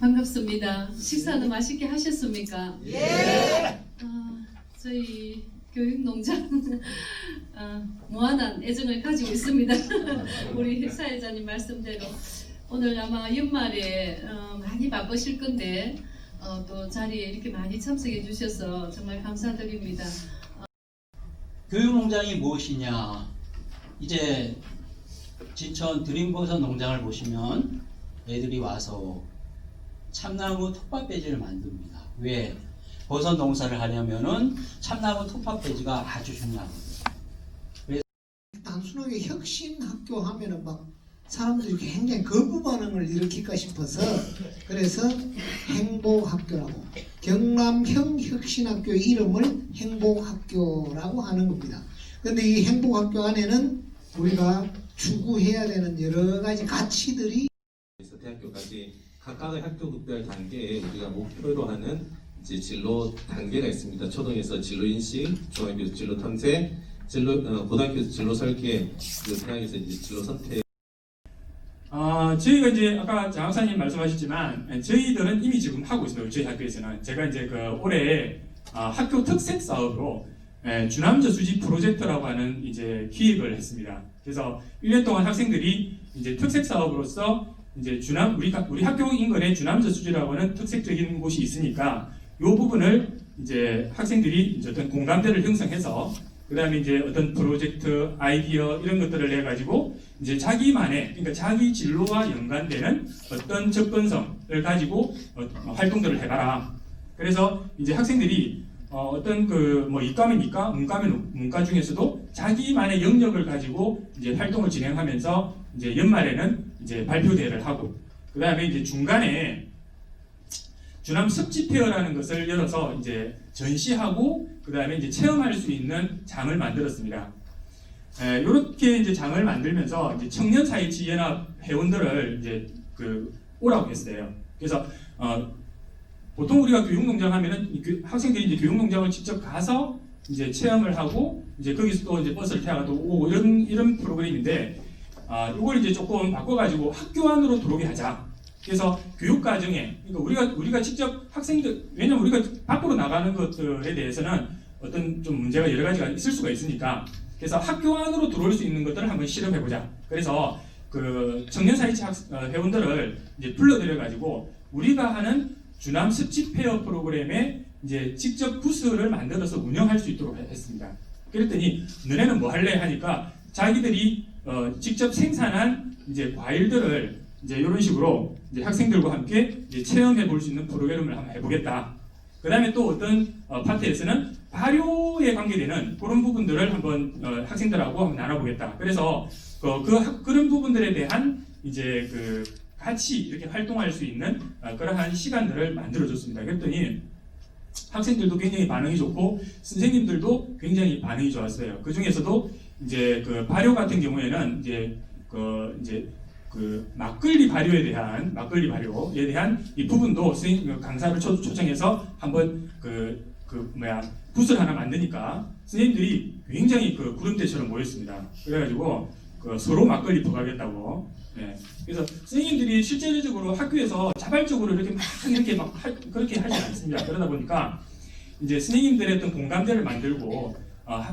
반갑습니다. 식사는 맛있게 하셨습니까? 예. 아, 저희 교육농장 아, 무한한 애정을 가지고 있습니다. 우리 사회자님 말씀대로 오늘 아마 연말에 어, 많이 바쁘실 건데 어, 또 자리에 이렇게 많이 참석해 주셔서 정말 감사드립니다. 교육농장이 무엇이냐? 이제 진천 드림버섯 농장을 보시면 애들이 와서 참나무 톱밥배지를 만듭니다. 왜? 버섯 농사를 하려면은 참나무 톱밥배지가 아주 중요하거든요. 단순하게 혁신 학교 하면은 막 사람들이 굉장히 거부 반응을 일으킬까 싶어서 그래서 행복학교라고 경남형 혁신학교 이름을 행복학교라고 하는 겁니다. 근데 이 행복학교 안에는 우리가 추구해야 되는 여러 가지 가치들이 그래서 대학교까지 각각의 학교 급별 단계에 우리가 목표로 하는 이제 진로 단계가 있습니다. 초등에서 진로 인식, 중학교에서 진로 탐색, 진로 어, 고등학교에서 진로 설계, 대학에서 이제 진로 선택. 아, 저희가 이제 아까 장학사님 말씀하셨지만 예, 저희들은 이미 지금 하고 있습니다. 저희 학교에서는 제가 이제 그 올해 아, 학교 특색 사업으로 예, 주남저 수지 프로젝트라고 하는 이제 기획을 했습니다. 그래서 1년 동안 학생들이 이제 특색 사업으로서 이제 주남 우리 학- 우리 학교 인근에 주남저 수지라고 하는 특색적인 곳이 있으니까 이 부분을 이제 학생들이 이제 어떤 공감대를 형성해서 그다음에 이제 어떤 프로젝트 아이디어 이런 것들을 내 가지고 이제 자기만의 그러니까 자기 진로와 연관되는 어떤 접근성을 가지고 어, 어, 활동들을 해봐라. 그래서 이제 학생들이 어, 떤 그 뭐 이과면 이과, 문과면 문과 중에서도 자기만의 영역을 가지고 이제 활동을 진행하면서 이제 연말에는 이제 발표 대회를 하고 그 다음에 이제 중간에 주남 습지페어라는 것을 열어서 이제 전시하고 그 다음에 이제 체험할 수 있는 장을 만들었습니다. 이렇게 이제 장을 만들면서 이제 청년 사회치 연합 회원들을 이제 그 오라고 했어요. 그래서 어, 보통 우리가 교육농장 하면은 학생들이 이제 교육농장을 직접 가서 이제 체험을 하고 이제 거기서 또 이제 버스를 타고 오고 이런 이런 프로그램인데 아 이걸 이제 조금 바꿔가지고 학교 안으로 들어오게 하자. 그래서 교육 과정에 그러니까 우리가 우리가 직접 학생들 왜냐면 우리가 밖으로 나가는 것들에 대해서는 어떤 좀 문제가 여러 가지가 있을 수가 있으니까 그래서 학교 안으로 들어올 수 있는 것들을 한번 실험해 보자. 그래서 그 청년 사회치 학 어, 회원들을 이제 불러들여 가지고 우리가 하는 주남 습지 페어 프로그램에 이제 직접 부스를 만들어서 운영할 수 있도록 했습니다. 그랬더니 너네는 뭐 할래 하니까 자기들이 어, 직접 생산한 이제 과일들을 이제 이런 식으로 이제 학생들과 함께 이제 체험해 볼 수 있는 프로그램을 한번 해보겠다. 그 다음에 또 어떤 어, 파트에서는 발효에 관계되는 그런 부분들을 한번 어, 학생들하고 한번 나눠보겠다. 그래서 그, 그 학- 그런 부분들에 대한 이제 그 같이 이렇게 활동할 수 있는 어, 그러한 시간들을 만들어줬습니다. 그랬더니 학생들도 굉장히 반응이 좋고 선생님들도 굉장히 반응이 좋았어요. 그 중에서도 이제 그 발효 같은 경우에는 이제 그 이제 그 막걸리 발효에 대한 막걸리 발효에 대한 이 부분도 선생님 그 강사를 초, 초청해서 한번 그, 그 뭐야 붓을 하나 만드니까 선생님들이 굉장히 그 구름대처럼 모였습니다. 그래가지고 그 서로 막걸리 퍼가겠다고. 예. 그래서 선생님들이 실제적으로 학교에서 자발적으로 이렇게 막 이렇게 막 할- 그렇게 하지 않습니다. 그러다 보니까 이제 선생님들의 어떤 공감대를 만들고 어,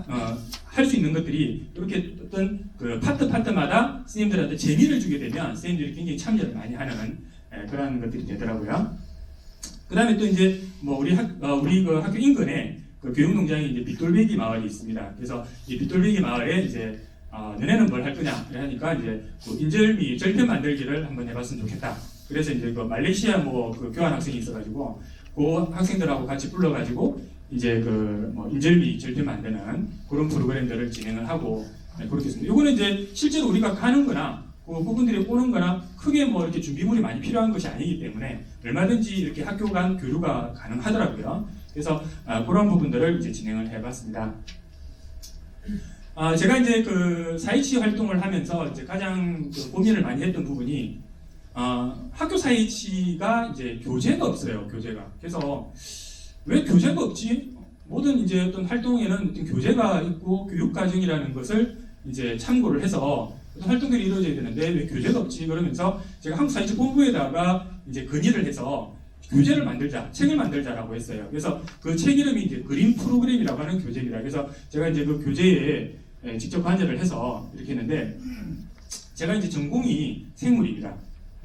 할 수 있는 것들이 이렇게 어떤 그 파트 파트마다 선생님들한테 재미를 주게 되면 선생님들이 굉장히 참여를 많이 하는 예, 그런 것들이 되더라고요. 그 다음에 또 이제 뭐 우리 학 어, 우리 그 학교 인근에 그 교육농장이 이제 빗돌배기 마을이 있습니다. 그래서 이 빗돌배기 마을에 이제 어, 너네는 뭘 할 거냐 하니까 이제 그 인절미 절편 만들기를 한번 해봤으면 좋겠다. 그래서 이제 그 말레이시아 뭐 그 교환 학생이 있어가지고 그 학생들하고 같이 불러가지고 이제 그 뭐 인절미 절편 만드는 그런 프로그램들을 진행을 하고 네, 그렇게 했습니다. 이거는 이제 실제로 우리가 가는 거나 그 부분들이 오는 거나 크게 뭐 이렇게 준비물이 많이 필요한 것이 아니기 때문에 얼마든지 이렇게 학교 간 교류가 가능하더라고요. 그래서 아, 그런 부분들을 이제 진행을 해봤습니다. 아, 제가 이제 그 사이치 활동을 하면서 이제 가장 그 고민을 많이 했던 부분이 아, 학교 사이치가 이제 교재가 없어요. 교재가. 그래서 왜 교재가 없지? 모든 이제 어떤 활동에는 어떤 교재가 있고 교육 과정이라는 것을 이제 참고를 해서 활동들이 이루어져야 되는데 왜 교재가 없지? 그러면서 제가 한국 사회본부에다가 이제 건의를 해서 교재를 만들자, 책을 만들자라고 했어요. 그래서 그 책 이름이 이제 그림 프로그램이라고 하는 교재입니다. 그래서 제가 이제 그 교재에 에, 직접 관여를 해서 이렇게 했는데 제가 이제 전공이 생물입니다.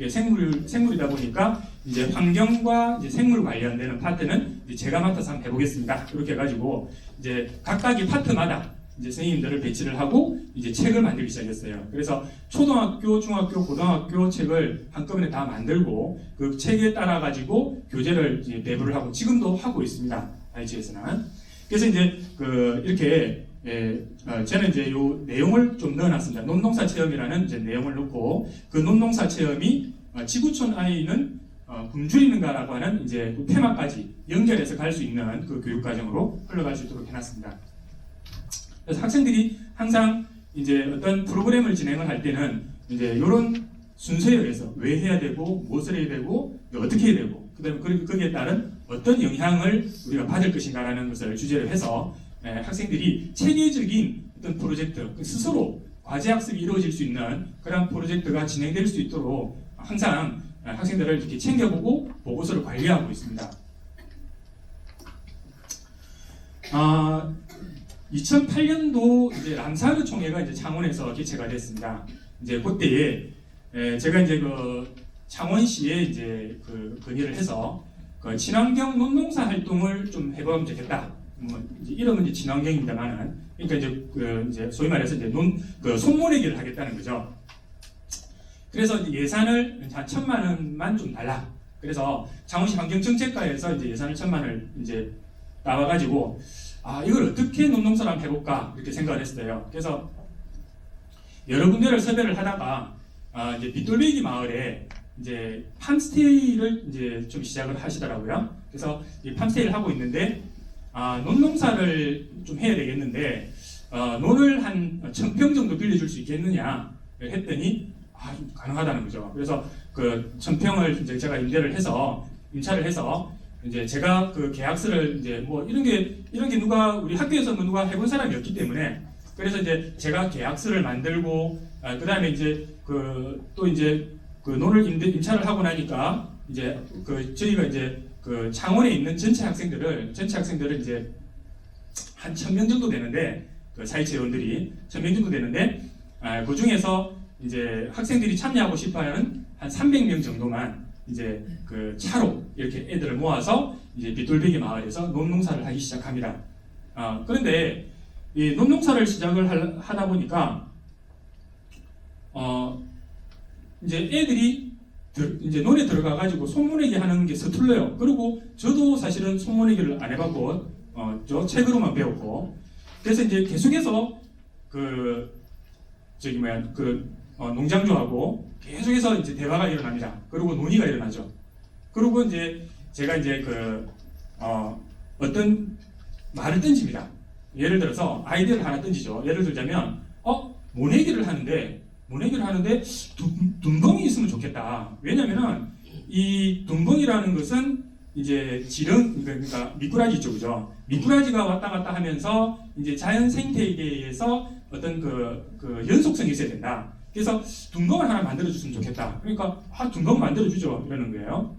생물 생물이다 보니까 이제 환경과 이제 생물 관련되는 파트는 제가 맡아서 한번 해보겠습니다. 이렇게 해가지고 이제 각각의 파트마다 이제 선생님들을 배치를 하고 이제 책을 만들기 시작했어요. 그래서 초등학교, 중학교, 고등학교 책을 한꺼번에 다 만들고 그 책에 따라 가지고 교재를 이제 배부를 하고 지금도 하고 있습니다. IH에서는. 그래서 이제 그 이렇게 예, 어, 저는 이제 요 내용을 좀 넣어놨습니다. 논농사 체험이라는 이제 내용을 넣고 그 논농사 체험이 어, 지구촌 아이는 어, 굶주리는가라고 하는 이제 그 테마까지 연결해서 갈 수 있는 그 교육 과정으로 흘러갈 수 있도록 해놨습니다. 그래서 학생들이 항상 이제 어떤 프로그램을 진행을 할 때는 이제 이런 순서에 의해서 왜 해야 되고 무엇을 해야 되고 어떻게 해야 되고 그다음에 그- 거기에 따른 어떤 영향을 우리가 받을 것인가라는 것을 주제로 해서 에, 학생들이 체계적인 어떤 프로젝트 그 스스로 과제 학습이 이루어질 수 있는 그런 프로젝트가 진행될 수 있도록 항상 에, 학생들을 이렇게 챙겨보고 보고서를 관리하고 있습니다. 아, 2008년도 이제 람사르 총회가 이제 창원에서 개최가 됐습니다. 이제 그때에 에, 제가 이제 그 창원시에 이제 그 건의를 해서 그 친환경 논농사 활동을 좀 해보면 좋겠다. 뭐 이제 이름은 이제 친환경입니다만은 그러니까 이제 그 이제 소위 말해서 이제 논그 손모내기를 하겠다는 거죠. 그래서 예산을 한 천만 원만 좀 달라. 그래서 창원시 환경정책과에서 이제 예산을 천만 원을 이제 나와가지고 아 이걸 어떻게 한번 해볼까 이렇게 생각을 했어요. 그래서 여러 군데를 섭외를 하다가 아, 이제 빗돌배기 마을에 이제 팜스테이를 이제 좀 시작을 하시더라고요. 그래서 이 팜스테이를 하고 있는데 아, 논농사를 좀 해야 되겠는데 어, 논을 한 천평 정도 빌려줄 수 있겠느냐 했더니 아, 좀 가능하다는 거죠. 그래서 그 천평을 이제 제가 임대를 해서 임차를 해서 이제 제가 그 계약서를 이제 뭐 이런 게 이런 게 누가 우리 학교에서 뭐 누가 해본 사람이 없기 때문에 그래서 이제 제가 계약서를 만들고 아, 그다음에 이제 그 또 이제 그 논을 임대, 임차를 하고 나니까 이제 그 저희가 이제 그 창원에 있는 전체 학생들을 전체 학생들을 이제 한 천 명 정도 되는데 그 사회체원들이 천 명 정도 되는데 아, 그 중에서 이제 학생들이 참여하고 싶어하는 한 300명 정도만 이제 그 차로 이렇게 애들을 모아서 이제 빗돌배기 마을에서 논농사를 하기 시작합니다. 아, 그런데 이 논농사를 시작을 할- 하다 보니까 어 이제 애들이 들- 이제 논에 들어가 가지고 손모내기 하는 게 서툴러요. 그리고 저도 사실은 손모내기를 안 해봤고 어 저 책으로만 배웠고 그래서 이제 계속해서 그 저기 뭐야 그 어, 농장주하고 계속해서 이제 대화가 일어납니다. 그리고 논의가 일어나죠. 그리고 이제 제가 이제 그 어, 어떤 말을 던집니다. 예를 들어서 아이디어를 하나 던지죠. 예를 들자면 어 모내기를 하는데 모내기를 하는데 둔- 둔벙이 있으면 좋겠다. 왜냐면은 이 둔벙이라는 것은 이제 지렁 그러니까 미꾸라지 있죠, 그죠? 미꾸라지가 왔다 갔다 하면서 이제 자연 생태계에서 어떤 그, 그 연속성이 있어야 된다. 그래서 둔벙을 하나 만들어 줬으면 좋겠다. 그러니까 아 둔벙 만들어 주죠 이러는 거예요.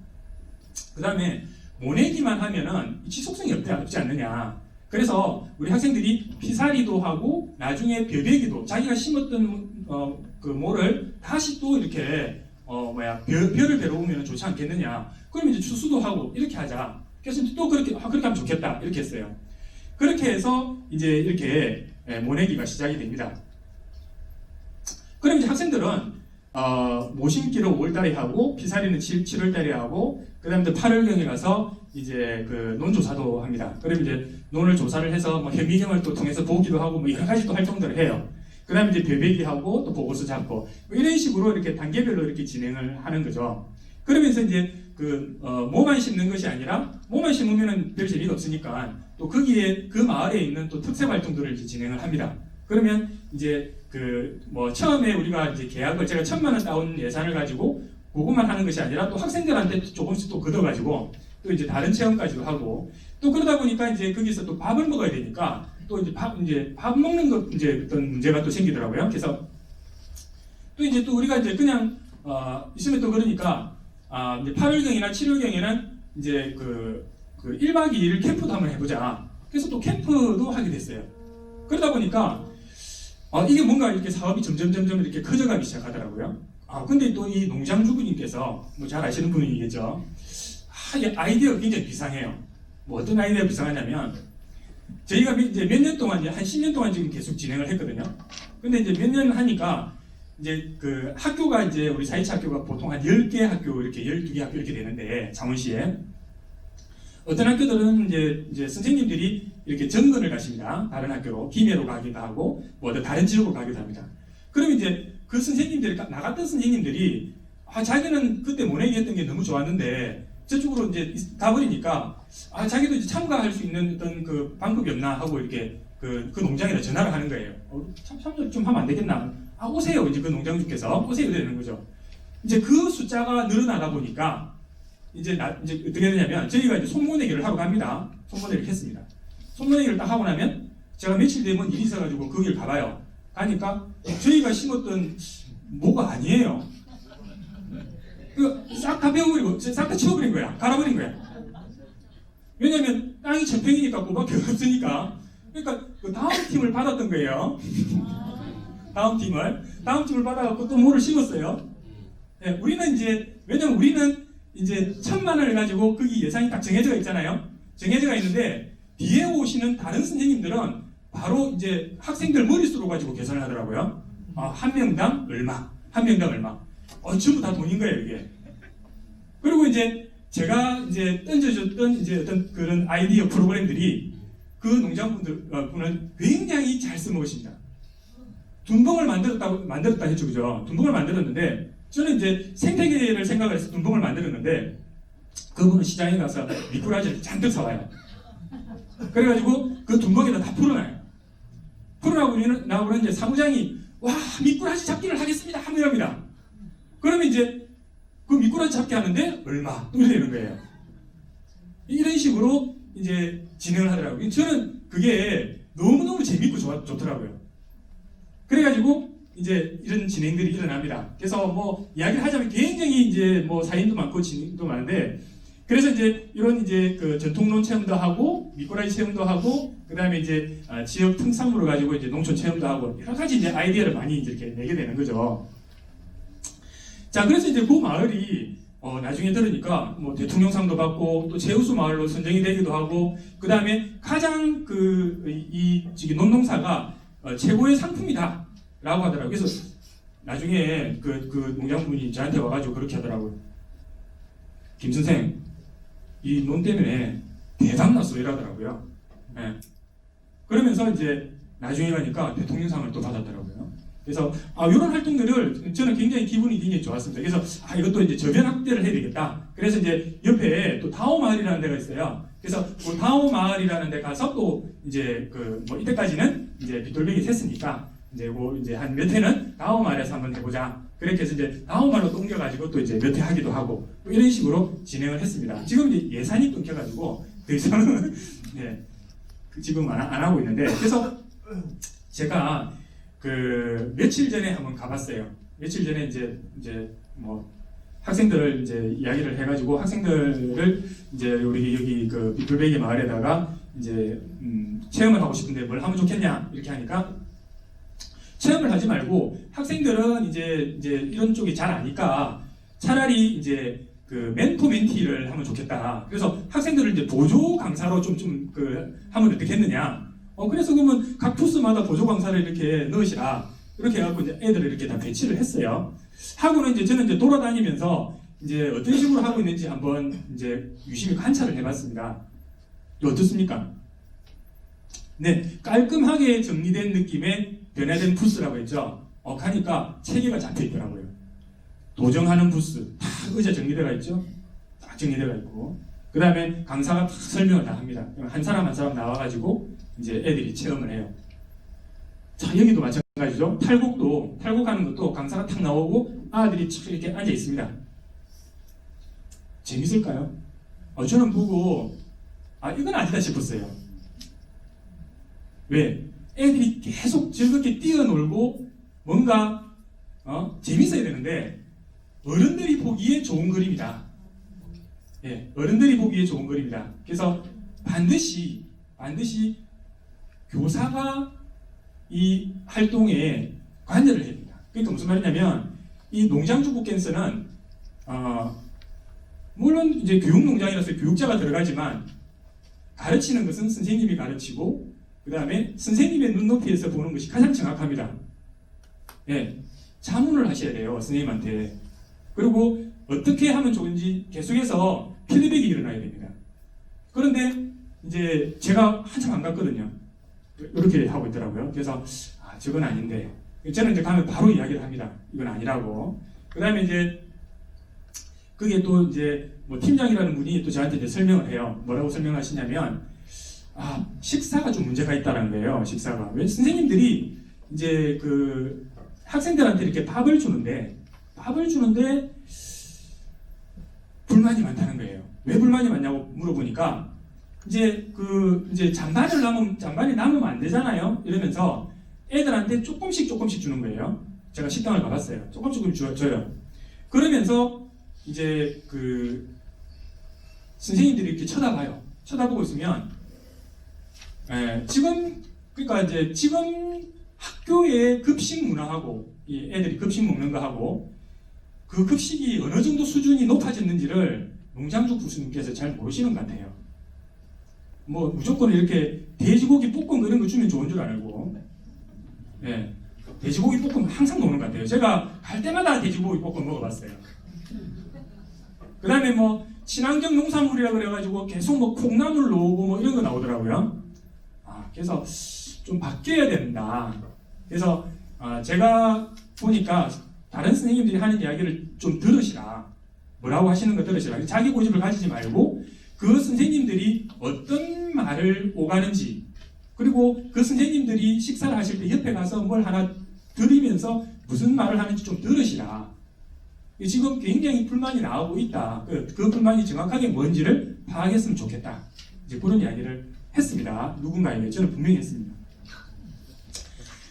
그 다음에 모내기만 하면은 지속성이 없지, 없지 않느냐. 그래서 우리 학생들이 피사리도 하고 나중에 벼베기도 자기가 심었던 어, 그 모를 다시 또 이렇게 어 뭐야 벼, 벼를 베러 오면 좋지 않겠느냐. 그러면 이제 추수도 하고 이렇게 하자. 그래서 또 그렇게 아, 그렇게 하면 좋겠다 이렇게 했어요. 그렇게 해서 이제 이렇게 예, 모내기가 시작이 됩니다. 그럼 이제 학생들은 어, 모심기를 5월달에 하고 피사리는 7, 7월달에 하고 그 다음에 8월경에 가서 이제 그 논조사도 합니다. 그럼 이제 논을 조사를 해서 뭐 현미경을 또 통해서 보기도 하고 뭐 여러 가지 또 활동들을 해요. 그 다음에 이제 배배기 하고 또 보고서 잡고 뭐 이런 식으로 이렇게 단계별로 이렇게 진행을 하는 거죠. 그러면서 이제 그 어, 뭐만 심는 것이 아니라 뭐만 심으면은 별 재미가 없으니까 또 거기에 그 마을에 있는 또 특색 활동들을 이제 진행을 합니다. 그러면 이제 그 뭐 처음에 우리가 이제 계약을 제가 천만 원 따온 예산을 가지고 그것만 하는 것이 아니라 또 학생들한테 또 조금씩 또 걷어가지고 또 이제 다른 체험까지도 하고 또 그러다 보니까 이제 거기서 또 밥을 먹어야 되니까 또 이제 밥 이제 밥 먹는 것 이제 어떤 문제가 또 생기더라고요. 그래서 또 이제 또 우리가 이제 그냥 어, 있으면 또 그러니까 아, 이제 8월경이나 7월경에는 이제 그, 그 1박 2일 캠프도 한번 해보자. 그래서 또 캠프도 하게 됐어요. 그러다 보니까 아, 이게 뭔가 이렇게 사업이 점점 점점 이렇게 커져가기 시작하더라고요. 아, 근데 또 이 농장 주부님께서 뭐 잘 아시는 분이겠죠. 아, 이 아이디어가 굉장히 비상해요. 뭐 어떤 아이디어가 비상하냐면 저희가 몇- 이제 몇 년 동안 이제 한 10년 동안 지금 계속 진행을 했거든요. 근데 이제 몇 년 하니까 이제 그 학교가 이제 우리 사이차 학교가 보통 한 10개 학교 이렇게 12개 학교 이렇게 되는데 창원시에 어떤 학교들은 이제 이제 선생님들이 이렇게 정근을 가십니다. 다른 학교로 김해로 가기도 하고 뭐 다른 지역으로 가기도 합니다. 그러면 이제 그 선생님들이 가- 나갔던 선생님들이 아 자기는 그때 모내기 했던 게 너무 좋았는데 저쪽으로 이제 가버리니까 아 자기도 이제 참가할 수 있는 어떤 그 방법이 없나 하고 이렇게 그, 그 농장에다 전화를 하는 거예요. 어, 참 참여 좀 하면 안 되겠나? 아 오세요 이제 그 농장주께서 오세요 이러는 거죠. 이제 그 숫자가 늘어나다 보니까 이제 나, 이제 어떻게 되냐면 저희가 이제 손모내기를 하러 갑니다. 손모내기를 했습니다. 손모내기를 딱 하고 나면 제가 며칠 되면 일이 있어가지고 거기를 가봐요. 가니까 저희가 심었던 뭐가 아니에요. 그싹 다 베어버리고 싹 다 치워버린 거야. 갈아버린 거야. 왜냐면 땅이 천평이니까 그밖에 없으니까. 그러니까 그 다음 팀을 받았던 거예요. 다음 팀을 다음 팀을 받아갖고 또 뭐를 심었어요. 예, 우리는 이제 왜냐면 우리는 이제 천만 원을 가지고 거기 예산이 딱 정해져 있잖아요. 정해져 있는데 뒤에 오시는 다른 선생님들은 바로 이제 학생들 머릿수로 가지고 계산을 하더라고요. 아, 한 명당 얼마, 한 명당 얼마. 어, 전부 다 돈인 거예요, 이게. 그리고 이제 제가 이제 던져줬던 이제 어떤 그런 아이디어 프로그램들이 그 농장분들 어, 분은 굉장히 잘 써먹으십니다. 둔봉을 만들었다고 만들었다 했죠, 그죠? 둔봉을 만들었는데 저는 이제 생태계를 생각을 해서 둔봉을 만들었는데 그분은 시장에 가서 미꾸라지를 잔뜩 사와요. 그래가지고 그 둔봉에다 다 풀어놔요. 풀어나고 나오면 이제 사무장이 와 미꾸라지 잡기를 하겠습니다 하면 이럽니다. 그러면 이제 그 미꾸라지 잡기 하는데 얼마 또 이러는 거예요. 이런 식으로 이제 진행을 하더라고요. 저는 그게 너무너무 재밌고 좋, 좋더라고요. 그래가지고 이제 이런 진행들이 일어납니다. 그래서 뭐 이야기를 하자면 굉장히 이제 뭐 사인도 많고 진행도 많은데 그래서 이제 이런 이제 그 전통론 체험도 하고 미꾸라지 체험도 하고 그다음에 이제 아, 지역 특산물을 가지고 이제 농촌 체험도 하고 여러 가지 이제 아이디어를 많이 이제 이렇게 내게 되는 거죠. 자 그래서 이제 그 마을이 어, 나중에 들으니까 뭐 대통령상도 받고 또 제우스 마을로 선정이 되기도 하고 그 다음에 가장 그이 저기 논농사가 어, 최고의 상품이다라고 하더라고요. 그래서 나중에 그, 그 농장분이 저한테 와가지고 그렇게 하더라고요. 김 선생, 이논 때문에 대박 났어 이러더라고요. 예. 그러면서 이제 나중에 가니까 대통령상을 또 받았더라고요. 그래서 아, 이런 활동들을 저는 굉장히 기분이 굉장히 좋았습니다. 그래서 아, 이것도 이제 저변 확대를 해야 되겠다. 그래서 이제 옆에 또 다오 마을이라는 데가 있어요. 그래서 그 다오 마을이라는 데 가서 또 이제 그 뭐 이때까지는 이제 빗돌뱅이 샜으니까 이제 뭐 이제 한 몇 회는 다오 마을에서 한번 해보자. 그렇게 해서 이제 다오 마을로 또 옮겨가지고 또 이제 몇 회 하기도 하고 뭐 이런 식으로 진행을 했습니다. 지금 이제 예산이 끊겨가지고 더 이상은 네, 그 지금 안, 안 하고 있는데 그래서 제가 그 며칠 전에 한번 가봤어요. 며칠 전에 이제 이제 뭐 학생들을 이제 이야기를 해가지고 학생들을 이제 우리 여기 그 비플베기 마을에다가 이제 음, 체험을 하고 싶은데 뭘 하면 좋겠냐 이렇게 하니까 체험을 하지 말고 학생들은 이제 이제 이런 쪽이 잘 아니까 차라리 이제 그 멘토 멘티를 하면 좋겠다. 그래서 학생들을 이제 보조 강사로 좀 좀 그 하면 어떻겠느냐. 어 그래서 그러면 각 부스마다 보조 강사를 이렇게 넣으시라. 이렇게 해갖고 이제 애들을 이렇게 다 배치를 했어요. 하고는 이제 저는 이제 돌아다니면서 이제 어떤 식으로 하고 있는지 한번 이제 유심히 관찰을 해봤습니다. 어떻습니까? 네, 깔끔하게 정리된 느낌의 변화된 부스라고 했죠. 어, 가니까 체계가 잡혀 있더라고요. 도정하는 부스, 다 의자 정리되어 있죠. 다 정리되어 있고, 그 다음에 강사가 다 설명을 다 합니다. 한 사람 한 사람 나와가지고 이제 애들이 체험을 해요. 자, 여기도 마찬가지죠. 탈곡도, 탈곡하는 것도 강사가 탁 나오고 아들이 촥 이렇게 앉아 있습니다. 재밌을까요? 어, 저는 보고, 아, 이건 아니다 싶었어요. 왜? 애들이 계속 즐겁게 뛰어놀고 뭔가 어? 재밌어야 되는데 어른들이 보기에 좋은 그림이다. 예, 어른들이 보기에 좋은 그림이다. 그래서 반드시 반드시 교사가 이 활동에 관여를 해야 됩니다. 그러니까 무슨 말이냐면 이 농장 주부 캔서는 어, 물론 이제 교육 농장이라서 교육자가 들어가지만 가르치는 것은 선생님이 가르치고 그 다음에 선생님의 눈높이에서 보는 것이 가장 정확합니다. 예, 자문을 하셔야 돼요 선생님한테. 그리고 어떻게 하면 좋은지 계속해서 피드백이 일어나야 됩니다. 그런데 이제 제가 한참 안 갔거든요. 이렇게 하고 있더라고요. 그래서 아 저건 아닌데 저는 이제 가면 바로 이야기를 합니다. 이건 아니라고. 그 다음에 이제 그게 또 이제 뭐 팀장이라는 분이 또 저한테 이제 설명을 해요. 뭐라고 설명하시냐면 아 식사가 좀 문제가 있다는 거예요. 식사가 왜 선생님들이 이제 그 학생들한테 이렇게 밥을 주는데 밥을 주는데 불만이 많다는 거예요. 왜 불만이 많냐고 물어보니까 이제 그 이제 잔반을 남으면 잔반이 남으면 안 되잖아요. 이러면서 애들한테 조금씩 조금씩 주는 거예요. 제가 식당을 가봤어요. 조금 조금 줘, 줘요. 그러면서 이제 그 선생님들이 이렇게 쳐다봐요. 쳐다보고 있으면 예, 지금 그러니까 이제 지금 학교의 급식 문화하고 이 애들이 급식 먹는 거하고 그 급식이 어느 정도 수준이 높아졌는지를 농장주 교수님께서 잘 모르시는 것 같아요. 뭐 무조건 이렇게 돼지고기 볶음 이런 거 주면 좋은 줄 알고, 예, 돼지고기 볶음 항상 먹는 것 같아요. 제가 갈 때마다 돼지고기 볶음 먹어봤어요. 그다음에 뭐 친환경 농산물이라 그래가지고 계속 뭐 콩나물 넣고 뭐 이런 거 나오더라고요. 아, 그래서 좀 바뀌어야 된다. 그래서 아, 제가 보니까 다른 선생님들이 하는 이야기를 좀 들으시라. 뭐라고 하시는 거 들으시라. 자기 고집을 가지지 말고 그 선생님들이 어떤 말을 오가는지 그리고 그 선생님들이 식사를 하실 때 옆에 가서 뭘 하나 들으면서 무슨 말을 하는지 좀 들으시라. 지금 굉장히 불만이 나오고 있다. 그, 그 불만이 정확하게 뭔지를 파악했으면 좋겠다. 이제 그런 이야기를 했습니다. 누군가에게 저는 분명히 했습니다.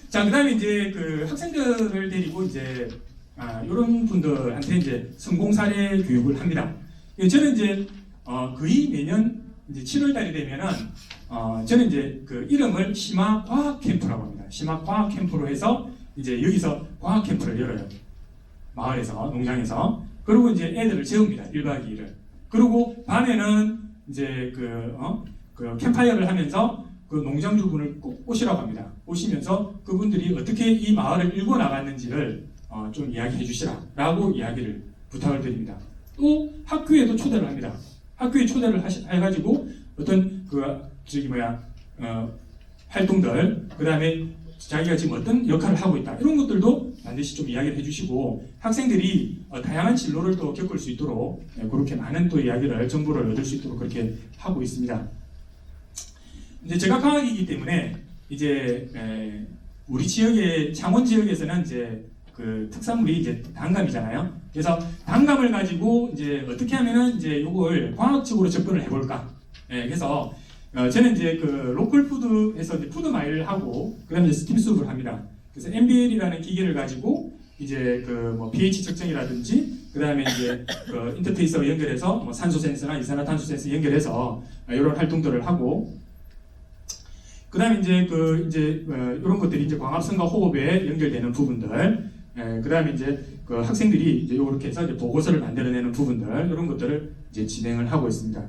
자, 그다음에 이제 그 학생들을 데리고 이제 아, 이런 분들한테 이제 성공 사례 교육을 합니다. 예, 저는 이제 어, 거의 매년 이제 7월 달이 되면은 어, 저는 이제 그 이름을 심화 과학 캠프라고 합니다. 심화 과학 캠프로 해서 이제 여기서 과학 캠프를 열어요. 마을에서 농장에서 그리고 이제 애들을 재웁니다. 1박 2일을. 그리고 밤에는 이제 그, 어, 그 캠파이어를 하면서 그 농장주 분을 꼭 오시라고 합니다. 오시면서 그분들이 어떻게 이 마을을 일궈 나갔는지를 어, 좀 이야기해 주시라라고 이야기를 부탁을 드립니다. 또 학교에도 초대를 합니다. 학교에 초대를 하시, 해가지고 어떤 그 저기 뭐야 어, 활동들 그 다음에 자기가 지금 어떤 역할을 하고 있다 이런 것들도 반드시 좀 이야기를 해주시고 학생들이 어, 다양한 진로를 또 겪을 수 있도록 예, 그렇게 많은 또 이야기를 정보를 얻을 수 있도록 그렇게 하고 있습니다. 이제 제가 과학이기 때문에 이제 에, 우리 지역의 창원 지역에서는 이제 그 특산물이 이제 단감이잖아요. 그래서 단감을 가지고 이제 어떻게 하면은 이제 이걸 과학적으로 접근을 해볼까. 예, 그래서 어, 저는 이제 그 로컬 푸드에서 이제 푸드 마일을 하고 그다음에 스팀 수업을 합니다. 그래서 MBL이라는 기계를 가지고 이제 그 뭐 pH 측정이라든지 그다음에 이제 그 인터페이스와 연결해서 뭐 산소 센서나 이산화탄소 센서 연결해서 이런 활동들을 하고 그다음에 이제 그 이제 어, 이런 것들이 이제 광합성과 호흡에 연결되는 부분들 예, 그다음에 이제 그 학생들이 이제 이렇게 해서 이제 보고서를 만들어내는 부분들 이런 것들을 이제 진행을 하고 있습니다.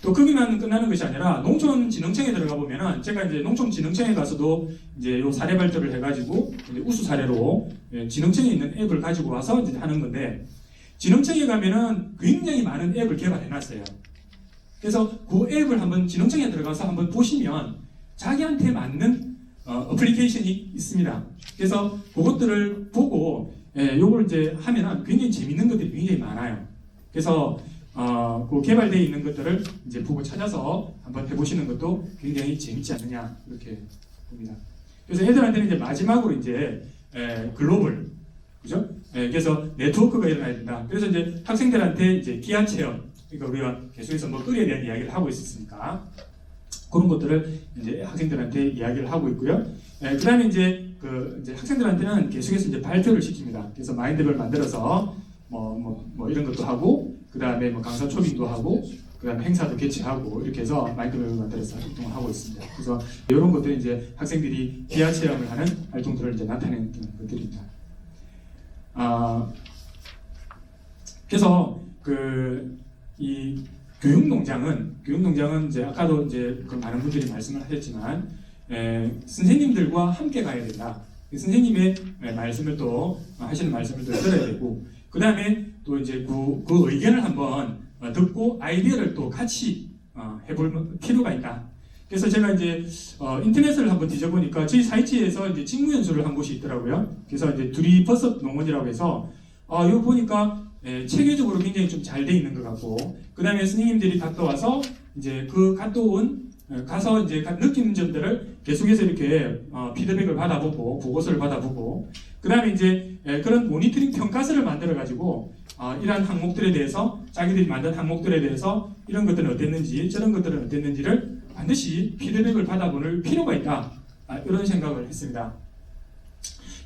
또 거기만 끝나는 것이 아니라 농촌진흥청에 들어가 보면은 제가 이제 농촌진흥청에 가서도 이제 요 사례 발표를 해가지고 우수 사례로 예, 진흥청에 있는 앱을 가지고 와서 이제 하는 건데 진흥청에 가면은 굉장히 많은 앱을 개발해놨어요. 그래서 그 앱을 한번 진흥청에 들어가서 한번 보시면 자기한테 맞는 어, 어플리케이션이 있습니다. 그래서 그것들을 보고 예, 요걸 이제 하면은 굉장히 재밌는 것들이 굉장히 많아요. 그래서 어, 그 개발되어 있는 것들을 이제 보고 찾아서 한번 해보시는 것도 굉장히 재밌지 않느냐 이렇게 봅니다. 그래서 애들한테는 이제 마지막으로 이제 에, 글로벌 그죠? 에, 그래서 네트워크가 일어나야 된다. 그래서 이제 학생들한테 이제 기한 체험 그러니까 우리가 계속해서 먹거리에 대한 이야기를 하고 있었으니까 그런 것들을 이제 학생들한테 이야기를 하고 있고요. 그 다음에 이제 그 이제 학생들한테는 계속해서 이제 발표를 시킵니다. 그래서 마인드를 만들어서 뭐 뭐 뭐 이런 것도 하고 그 다음에 뭐 강사 초빙도 하고 그 다음에 행사도 개최하고 이렇게 해서 마인드를 만들어서 활동을 하고 있습니다. 그래서 이런 것들 이제 학생들이 기하 체험을 하는 활동들을 이제 나타내는 것들입니다. 아 그래서 그이 교육농장은 교육농장은 이제 아까도 이제 그 많은 분들이 말씀을 하셨지만 에, 선생님들과 함께 가야 된다. 그 선생님의 에, 말씀을 또 하시는 말씀을 또 들어야 되고 그 다음에 또 이제 그, 그 의견을 한번 어, 듣고 아이디어를 또 같이 어, 해볼 필요가 있다. 그래서 제가 이제 어, 인터넷을 한번 뒤져보니까 저희 사이트에서 이제 직무 연수를 한 곳이 있더라고요. 그래서 이제 둘이 버섯 농원이라고 해서 아 이거 보니까 예, 체계적으로 굉장히 좀 잘 돼 있는 것 같고 그 다음에 스님들이 갔다 와서 이제 그 갔다 온 예, 가서 이제 가- 느끼는 점들을 계속해서 이렇게 어, 피드백을 받아보고 보고서를 받아보고 그 다음에 이제 예, 그런 모니터링 평가서를 만들어 가지고 어, 이러한 항목들에 대해서 자기들이 만든 항목들에 대해서 이런 것들은 어땠는지 저런 것들은 어땠는지를 반드시 피드백을 받아볼 필요가 있다 아, 이런 생각을 했습니다.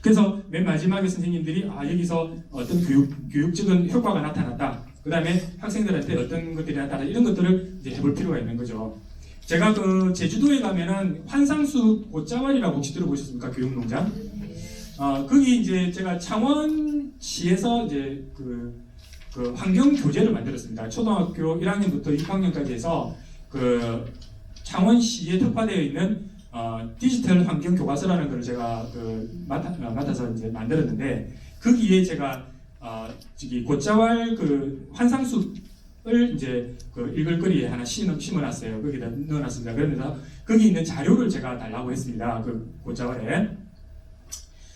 그래서 맨 마지막에 선생님들이 아 여기서 어떤 교육 교육적인 효과가 나타났다. 그 다음에 학생들한테 어떤 것들이 나타나 이런 것들을 이제 해볼 필요가 있는 거죠. 제가 그 제주도에 가면은 환상수 꽃자왈이라고 혹시 들어보셨습니까? 교육농장. 어, 거기 이제 제가 창원시에서 이제 그, 그 환경 교재를 만들었습니다. 초등학교 1학년부터 6학년까지 해서 그 창원시에 특화되어 있는 어, 디지털 환경 교과서라는 걸 제가 그 맡아, 어, 맡아서 이제 만들었는데 거기에 제가 어, 곧자왈 그 환상숲을 이제 그 읽을 거리에 하나 심어, 심어놨어요. 거기다 넣어놨습니다. 그러면서 거기 있는 자료를 제가 달라고 했습니다. 그 곧자왈에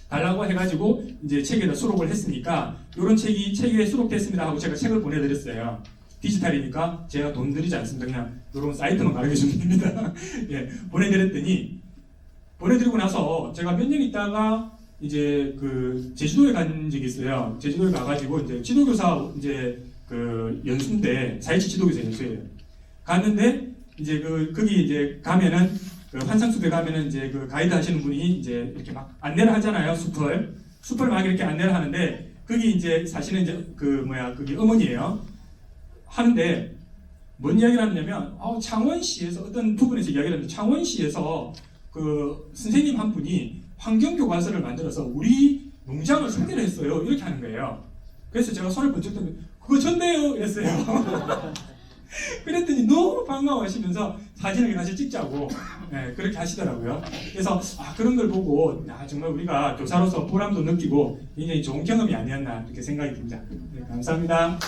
달라고 해가지고 이제 책에다 수록을 했으니까 이런 책이 책에 수록됐습니다 하고 제가 책을 보내드렸어요. 디지털이니까 제가 돈 들이지 않습니다. 그냥 이런 사이트만 가르쳐 주면 됩니다. 예, 보내드렸더니 보내드리고 나서 제가 몇 년 있다가 이제 그 제주도에 간 적이 있어요. 제주도에 가가지고 이제 지도교사 이제 그 연수인데 사이치 지도교사 연수예요. 갔는데 이제 그 거기 이제 가면은 그 환상숲에 가면은 이제 그 가이드 하시는 분이 이제 이렇게 막 안내를 하잖아요 숲을 숲을 막 이렇게 안내를 하는데 거기 이제 사실은 이제 그 뭐야 그게 어머니예요 하는데 뭔 이야기를 하느냐면 어, 창원시에서 어떤 부분에서 이야기를 하는데 창원시에서 그 선생님 한 분이 환경 교과서를 만들어서 우리 농장을 소개를 했어요 이렇게 하는 거예요 그래서 제가 손을 번쩍 들면 그거 전데요 이랬어요 그랬더니 너무 반가워하시면서 사진을 같이 찍자고 예, 그렇게 하시더라고요. 그래서 아, 그런 걸 보고 아, 정말 우리가 교사로서 보람도 느끼고 굉장히 좋은 경험이 아니었나 이렇게 생각이 듭니다. 네, 감사합니다.